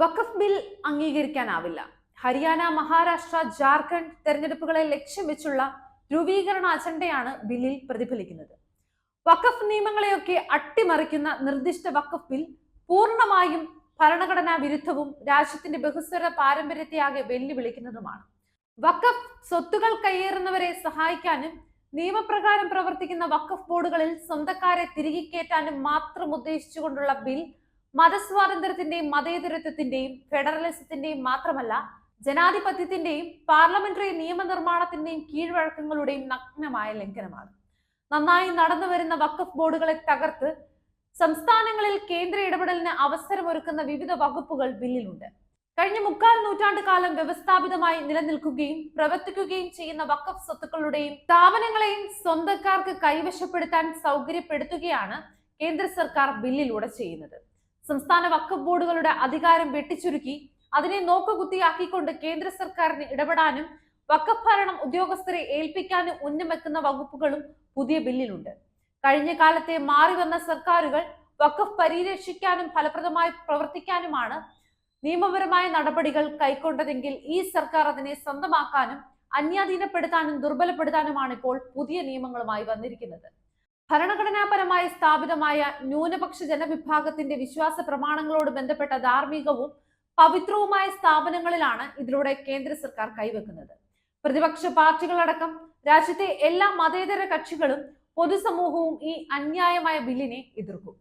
വഖഫ് bill അംഗീകരിക്കാനാവില്ല. ഹരിയാന മഹാരാഷ്ട്ര ജാർഖണ്ഡ് തെരഞ്ഞെടുപ്പുകളെ ലക്ഷ്യം വെച്ചുള്ള ധ്രുവീകരണ അജണ്ടയാണ് ബില്ലിൽ പ്രതിഫലിക്കുന്നത്. വഖഫ് നിയമങ്ങളെയൊക്കെ അട്ടിമറിക്കുന്ന നിർദ്ദിഷ്ട വഖഫ് ബിൽ പൂർണമായും ഭരണഘടനാ വിരുദ്ധവും രാജ്യത്തിന്റെ ബഹുസ്വര പാരമ്പര്യത്തെ പാരമ്പര്യത്തെയാകെ വെല്ലുവിളിക്കുന്നതുമാണ്. വഖഫ് സ്വത്തുകൾ കയ്യേറുന്നവരെ സഹായിക്കാനും നിയമപ്രകാരം പ്രവർത്തിക്കുന്ന വഖഫ് ബോർഡുകളിൽ സ്വന്തക്കാരെ തിരികെ കയറ്റാനും മാത്രം ഉദ്ദേശിച്ചുകൊണ്ടുള്ള ബിൽ മതസ്വാതന്ത്ര്യത്തിന്റെയും മതേതരത്വത്തിന്റെയും ഫെഡറലിസത്തിന്റെയും മാത്രമല്ല ജനാധിപത്യത്തിന്റെയും പാർലമെന്ററി നിയമനിർമ്മാണത്തിന്റെയും കീഴ്വഴക്കങ്ങളുടെയും നഗ്നമായ ലംഘനമാണ്. നന്നായി നടന്നു വരുന്ന വഖഫ് ബോർഡുകളെ തകർത്ത് സംസ്ഥാനങ്ങളിൽ കേന്ദ്ര ഇടപെടലിന് അവസരമൊരുക്കുന്ന വിവിധ വകുപ്പുകൾ ബില്ലിലുണ്ട്. കഴിഞ്ഞ മുക്കാൽ നൂറ്റാണ്ട് കാലം വ്യവസ്ഥാപിതമായി നിലനിൽക്കുകയും പ്രവർത്തിക്കുകയും ചെയ്യുന്ന വക്കഫ് സ്വത്തുക്കളുടെയും സ്ഥാപനങ്ങളെയും സ്വന്തക്കാർക്ക് കൈവശപ്പെടുത്താൻ സൗകര്യപ്പെടുത്തുകയാണ് കേന്ദ്ര സർക്കാർ ബില്ലിലൂടെ ചെയ്യുന്നത്. സംസ്ഥാന വഖഫ് ബോർഡുകളുടെ അധികാരം വെട്ടിച്ചുരുക്കി അതിനെ നോക്കുകുത്തിയാക്കിക്കൊണ്ട് കേന്ദ്ര സർക്കാരിന് ഇടപെടാനും വഖഫ് ഭരണം ഉദ്യോഗസ്ഥരെ ഏൽപ്പിക്കാനും ഉന്നമെക്കുന്ന വകുപ്പുകളും പുതിയ ബില്ലിലുണ്ട്. കഴിഞ്ഞ കാലത്തെ മാറി വന്ന സർക്കാരുകൾ വഖഫ് പരിരക്ഷിക്കാനും ഫലപ്രദമായി പ്രവർത്തിക്കാനുമാണ് നിയമപരമായ നടപടികൾ കൈക്കൊണ്ടതെങ്കിൽ ഈ സർക്കാർ അതിനെ സ്വന്തമാക്കാനും അന്യാധീനപ്പെടുത്താനും ദുർബലപ്പെടുത്താനുമാണ് ഇപ്പോൾ പുതിയ നിയമങ്ങളുമായി വന്നിരിക്കുന്നത്. ഭരണഘടനാപരമായി സ്ഥാപിതമായ ന്യൂനപക്ഷ ജനവിഭാഗത്തിന്റെ വിശ്വാസ പ്രമാണങ്ങളോട് ബന്ധപ്പെട്ട ധാർമ്മികവും പവിത്രവുമായ സ്ഥാപനങ്ങളിലാണ് ഇതിലൂടെ കേന്ദ്ര സർക്കാർ കൈവെക്കുന്നത്. പ്രതിപക്ഷ പാർട്ടികളടക്കം രാജ്യത്തെ എല്ലാ മതേതര കക്ഷികളും പൊതുസമൂഹവും ഈ അന്യായമായ ബില്ലിനെ എതിർക്കും.